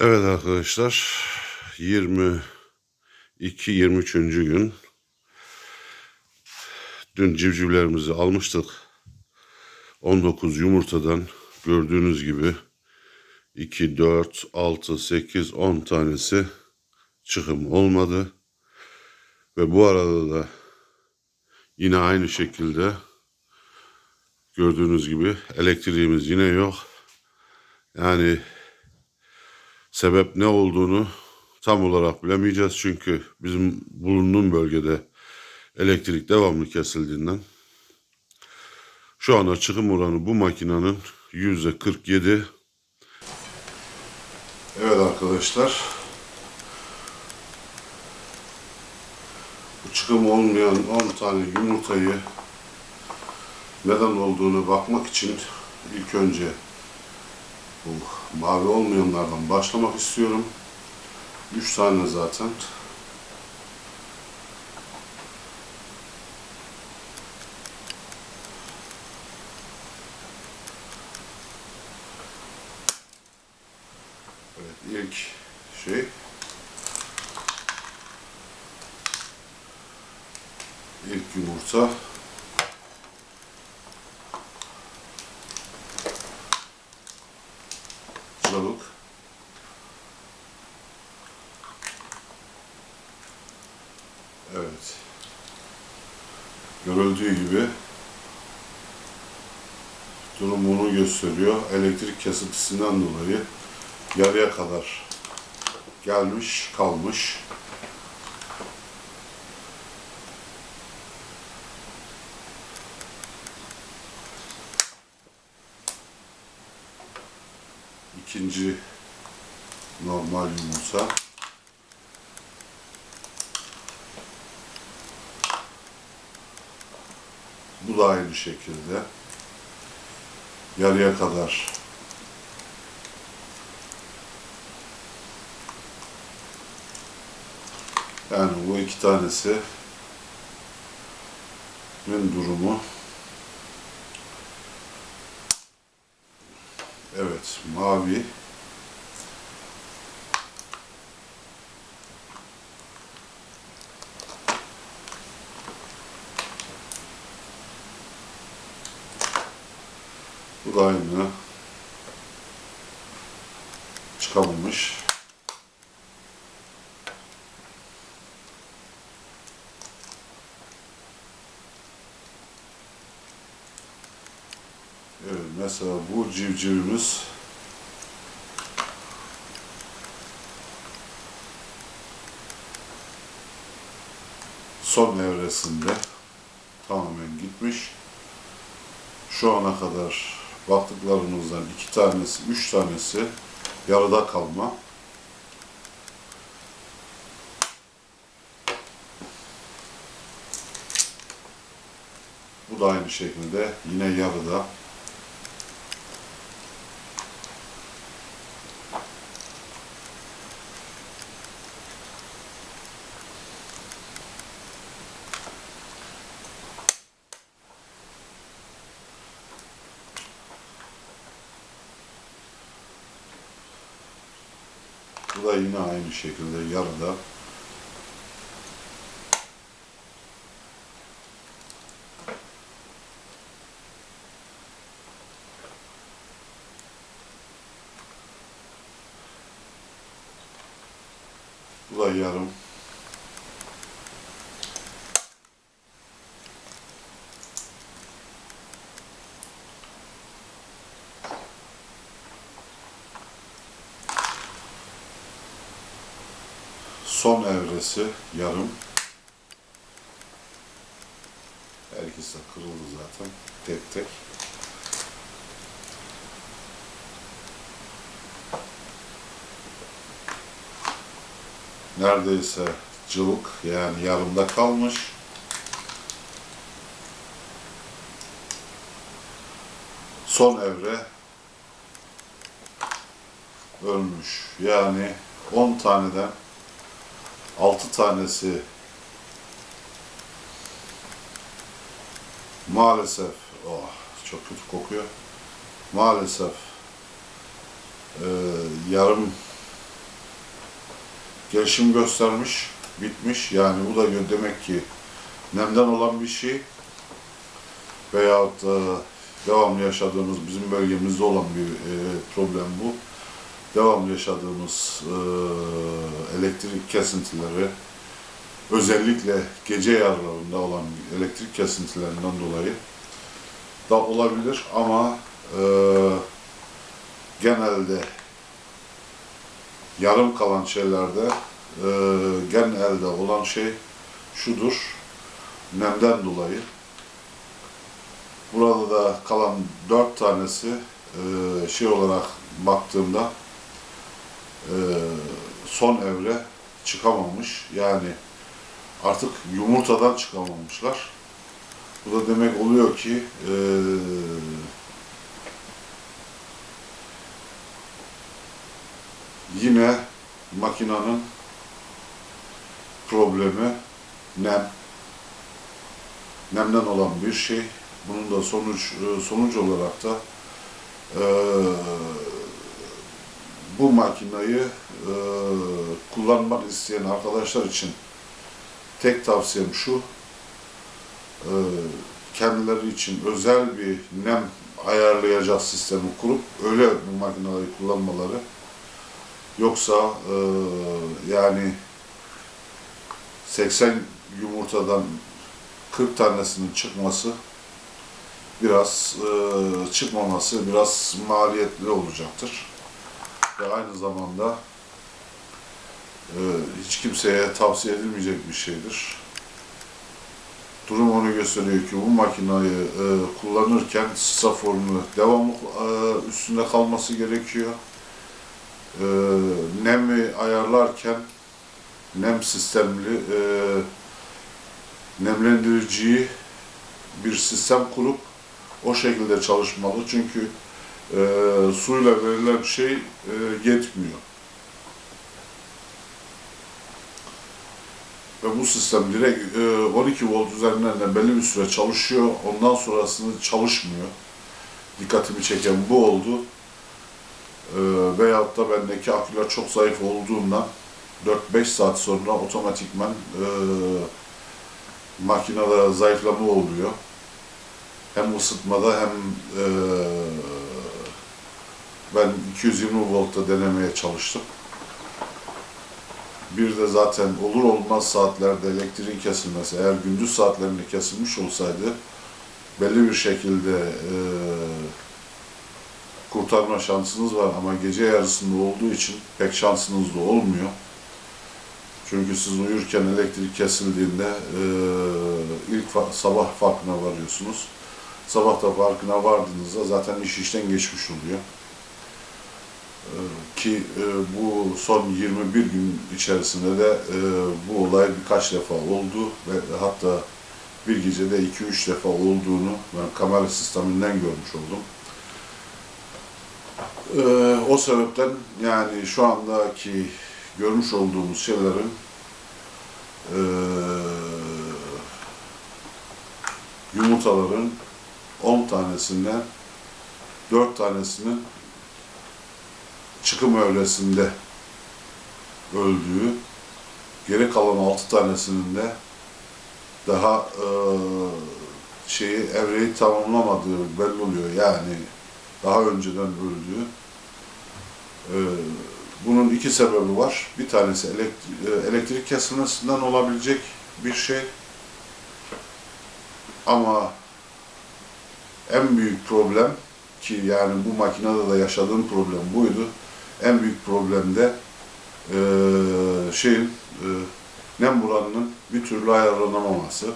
Evet arkadaşlar 22 23. gün dün civcivlerimizi almıştık. 19 yumurtadan gördüğünüz gibi 2 4 6 8 10 tanesi çıkım olmadı. Ve bu arada da yine aynı şekilde gördüğünüz gibi elektriğimiz yine yok. Yani Sebep ne olduğunu tam olarak bilemeyeceğiz çünkü bizim bulunduğum bölgede elektrik devamlı kesildiğinden şu anda çıkım oranı bu makinenin yüzde 47. Evet arkadaşlar. Bu çıkım olmayan 10 tane yumurtayı neden olduğunu bakmak için ilk önce bu mavi olmayanlardan başlamak istiyorum. 3 tane zaten. Evet ilk şey ilk yumurta Çabuk. Evet. Görüldüğü gibi durum bunu gösteriyor. Elektrik kesintisinden dolayı yarıya kadar gelmiş, kalmış. ikinci normal yumurta. Bu da aynı şekilde yarıya kadar yani bu iki tanesi durumu Evet, mavi. Bu da aynı. Çıkamamış. Evet, mesela bu civcivimiz son evresinde tamamen gitmiş. Şu ana kadar baktıklarımızdan iki tanesi, üç tanesi yarıda kalma. Bu da aynı şekilde yine yarıda. Bu da yine aynı şekilde yarıda. Bu da yarım. Son evresi yarım. Her de kırıldı zaten tek tek. Neredeyse cıvık yani yarımda kalmış. Son evre ölmüş. Yani 10 taneden 6 tanesi maalesef oh, çok kötü kokuyor. Maalesef e, yarım gelişim göstermiş, bitmiş. Yani bu da demek ki nemden olan bir şey veyahut da devamlı yaşadığımız bizim bölgemizde olan bir e, problem bu. Devamlı yaşadığımız e, elektrik kesintileri özellikle gece yarılarında olan elektrik kesintilerinden dolayı da olabilir ama e, genelde yarım kalan şeylerde e, genelde olan şey şudur. Nemden dolayı. Burada da kalan dört tanesi e, şey olarak baktığımda e, son evre çıkamamış yani artık yumurtadan çıkamamışlar. Bu da demek oluyor ki e, yine makinanın problemi nem. Nemden olan bir şey. Bunun da sonuç e, sonuç olarak da e, bu makinayı e, kullanmak isteyen arkadaşlar için tek tavsiyem şu, e, kendileri için özel bir nem ayarlayacak sistemi kurup öyle bu makineleri kullanmaları. Yoksa e, yani 80 yumurtadan 40 tanesinin çıkması biraz e, çıkmaması biraz maliyetli olacaktır. Ve aynı zamanda e, hiç kimseye tavsiye edilmeyecek bir şeydir. Durum onu gösteriyor ki bu makinayı e, kullanırken straforunu devamlı e, üstünde kalması gerekiyor. E, nemi ayarlarken nem sistemli e, nemlendiriciyi bir sistem kurup o şekilde çalışmalı. Çünkü e, suyla verilen şey e, yetmiyor. Ve bu sistem direkt e, 12 volt üzerinden de belli bir süre çalışıyor. Ondan sonrasını çalışmıyor. Dikkatimi çeken bu oldu. E, veyahut da bendeki aküler çok zayıf olduğundan 4-5 saat sonra otomatikman e, makinede zayıflama oluyor. Hem ısıtmada hem e, ben 220 voltta denemeye çalıştım. Bir de zaten olur olmaz saatlerde elektriğin kesilmesi, eğer gündüz saatlerinde kesilmiş olsaydı belli bir şekilde e, kurtarma şansınız var ama gece yarısında olduğu için pek şansınız da olmuyor. Çünkü siz uyurken elektrik kesildiğinde e, ilk fa- sabah farkına varıyorsunuz. Sabah da farkına vardığınızda zaten iş işten geçmiş oluyor. Ki e, bu son 21 gün içerisinde de e, bu olay birkaç defa oldu ve hatta bir gecede 2-3 defa olduğunu ben kamera sisteminden görmüş oldum. E, o sebepten yani şu andaki görmüş olduğumuz şeylerin yumurtaların 10 tanesinden 4 tanesinin çıkım evresinde öldüğü, geri kalan 6 tanesinin de daha eee şeyi evreyi tamamlamadığı belli oluyor. Yani daha önceden öldüğü. Eee bunun iki sebebi var. Bir tanesi elektrik, elektrik kesilmesinden olabilecek bir şey. Ama en büyük problem ki yani bu makinede de yaşadığım problem buydu. En büyük problem de eee şeyin eee, nem buranının bir türlü ayarlanamaması.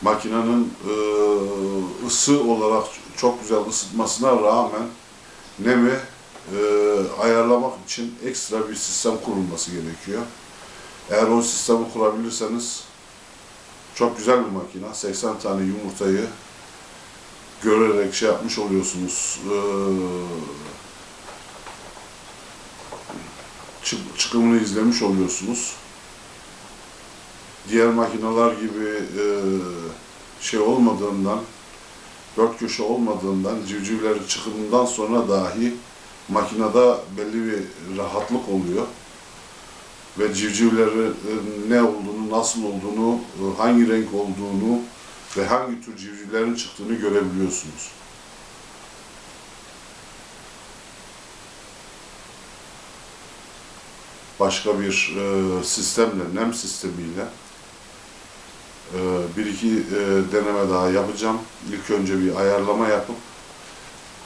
Makinenin eee, ısı olarak çok güzel ısıtmasına rağmen nemi e, ayarlamak için ekstra bir sistem kurulması gerekiyor. Eğer o sistemi kurabilirseniz çok güzel bir makine. 80 tane yumurtayı görerek şey yapmış oluyorsunuz. E, çıkımını izlemiş oluyorsunuz. Diğer makineler gibi e, şey olmadığından, dört köşe olmadığından, civcivlerin çıkımından sonra dahi makinede belli bir rahatlık oluyor. ve civcivlerin e, ne olduğunu, nasıl olduğunu, e, hangi renk olduğunu ve hangi tür civcivlerin çıktığını görebiliyorsunuz. Başka bir e, sistemle, nem sistemiyle e, bir iki e, deneme daha yapacağım. İlk önce bir ayarlama yapıp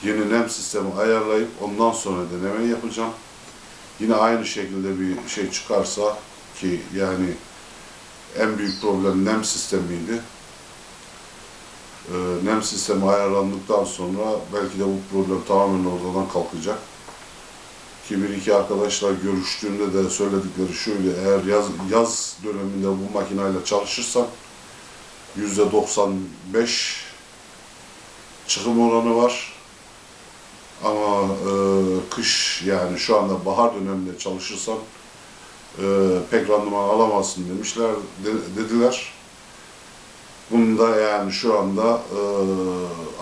yeni nem sistemi ayarlayıp ondan sonra deneme yapacağım. Yine aynı şekilde bir şey çıkarsa ki yani en büyük problem nem sistemiydi. Ee, nem sistemi ayarlandıktan sonra belki de bu problem tamamen ortadan kalkacak. Ki bir iki arkadaşla görüştüğümde de söyledikleri şöyle, eğer yaz, yaz döneminde bu makineyle çalışırsan yüzde 95 çıkım oranı var. Ama e, kış yani şu anda bahar döneminde çalışırsan e, pek randıman alamazsın demişler, de- dediler. Bunu da yani şu anda e,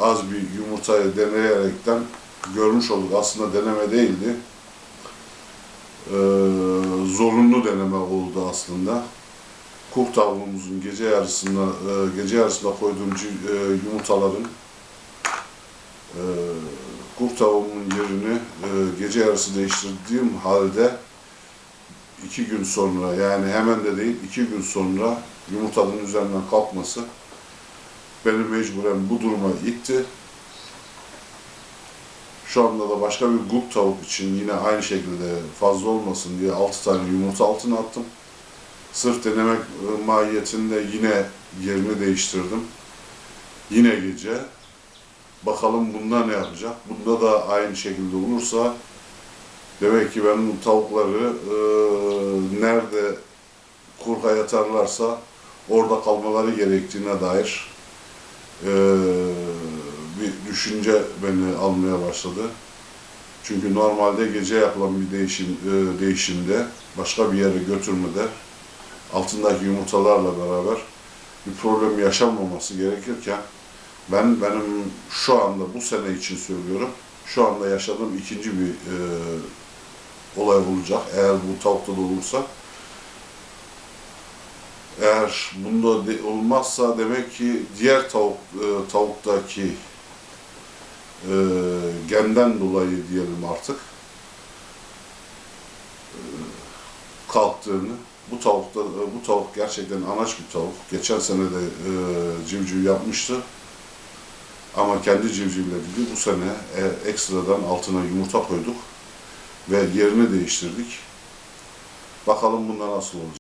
az bir yumurtayı deneyerekten görmüş olduk. Aslında deneme değildi. E, zorunlu deneme oldu aslında. Kurt tavuğumuzun gece yarısında e, gece yarısında koyduğum e, yumurtaların e, kurt tavuğumun yerini e, gece yarısı değiştirdiğim halde iki gün sonra yani hemen de değil iki gün sonra yumurtanın üzerinden kalkması beni mecburen bu duruma itti. Şu anda da başka bir grup tavuk için yine aynı şekilde fazla olmasın diye 6 tane yumurta altına attım. Sırf denemek e, mahiyetinde yine yerini değiştirdim. Yine gece. Bakalım bunda ne yapacak? Bunda da aynı şekilde olursa demek ki ben bu tavukları e, nerede kurga yatarlarsa orada kalmaları gerektiğine dair e, düşünce beni almaya başladı. Çünkü normalde gece yapılan bir değişim e, değişimde başka bir yere götürmede altındaki yumurtalarla beraber bir problem yaşanmaması gerekirken ben benim şu anda bu sene için söylüyorum. Şu anda yaşadığım ikinci bir e, olay olacak. Eğer bu tavukta da olursa. Eğer bunda de- olmazsa demek ki diğer tavuk e, tavuktaki e, genden dolayı diyelim artık e, kalktığını bu tavukta bu tavuk gerçekten anaç bir tavuk. Geçen sene de e, civciv yapmıştı. Ama kendi civcivle değil bu sene e, ekstradan altına yumurta koyduk ve yerini değiştirdik. Bakalım bunda nasıl olacak.